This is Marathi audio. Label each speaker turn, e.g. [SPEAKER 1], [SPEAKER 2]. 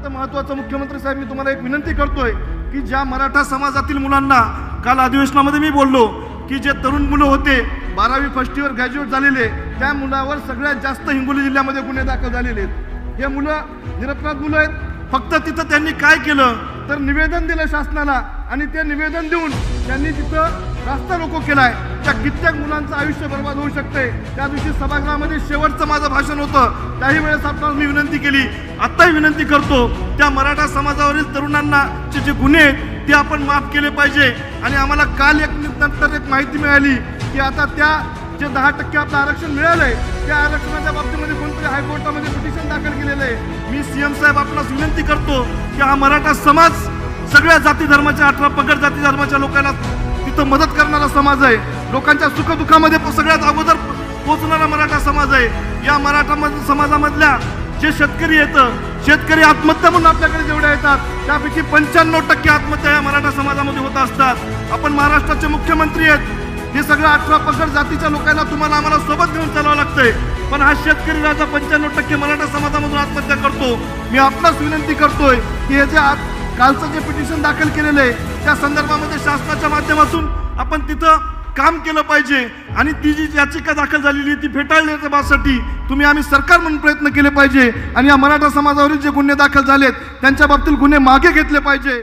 [SPEAKER 1] अत्यंत महत्त्वाचं मुख्यमंत्री साहेब मी तुम्हाला एक विनंती करतोय की ज्या मराठा समाजातील मुलांना काल अधिवेशनामध्ये मी बोललो की जे तरुण मुलं होते बारावी फर्स्ट इयर ग्रॅज्युएट झालेले त्या मुलावर सगळ्यात जास्त हिंगोली जिल्ह्यामध्ये गुन्हे दाखल झालेले आहेत. हे मुलं निरपराध मुलं आहेत. फक्त तिथं त्यांनी काय केलं? तर निवेदन दिलं शासनाला आणि ते निवेदन देऊन त्यांनी तिथं रास्ता रोको केलाय. त्या कित्येक मुलांचं आयुष्य बर्बाद होऊ शकते त्या दिवशी सभागृहामध्ये शेवटचं माझं भाषण होतं. त्याही वेळेस आपल्याला मी विनंती केली. आत्ताही विनंती करतो त्या मराठा समाजावरील तरुणांनाचे जे गुन्हे आहेत ते आपण माफ केले पाहिजे. आणि आम्हाला काल एक नंतर एक माहिती मिळाली की आता त्या जे दहा टक्के आपलं आरक्षण मिळालंय त्या आरक्षणाच्या बाबतीमध्ये कोणतरी हायकोर्टामध्ये पिटिशन दाखल केलेलं आहे. मी सीएम साहेब आपणास विनंती करतो की हा मराठा समाज सगळ्या जाती धर्माच्या अठरा पगड जाती धर्माच्या लोकांना तिथं मदत करणारा समाज आहे. लोकांच्या सुखदुःखामध्ये प- सगळ्यात अगोदर पोहोचणारा मराठा समाज आहे. या मराठा समाजामधल्या जे शेतकरी येतं शेतकरी आत्महत्या म्हणून आपल्याकडे जेवढ्या येतात त्यापैकी पंच्याण्णव टक्के आत्महत्या या मराठा समाजामध्ये होत असतात. आपण महाराष्ट्राचे मुख्यमंत्री आहेत. हे सगळं अठरा पगड जातीच्या लोकांना तुम्हाला आम्हाला सोबत घेऊन चालावं लागतंय. पण हा शेतकरी राजा पंच्याण्णव टक्के मराठा समाजामधून आत्महत्या करतो. मी आपणास विनंती करतोय की हे जे कालचं जे पिटिशन दाखल केलेलं आहे त्या संदर्भामध्ये शासनाच्या माध्यमातून आपण तिथं काम केलं पाहिजे आणि ती जी याचिका दाखल झालेली आहे ती फेटाळण्यासाठी तुम्ही आम्ही सरकार म्हणून प्रयत्न केले पाहिजे आणि या मराठा समाजावरील जे गुन्हे दाखल झालेत त्यांच्या बाबतीत गुन्हे मागे घेतले पाहिजे.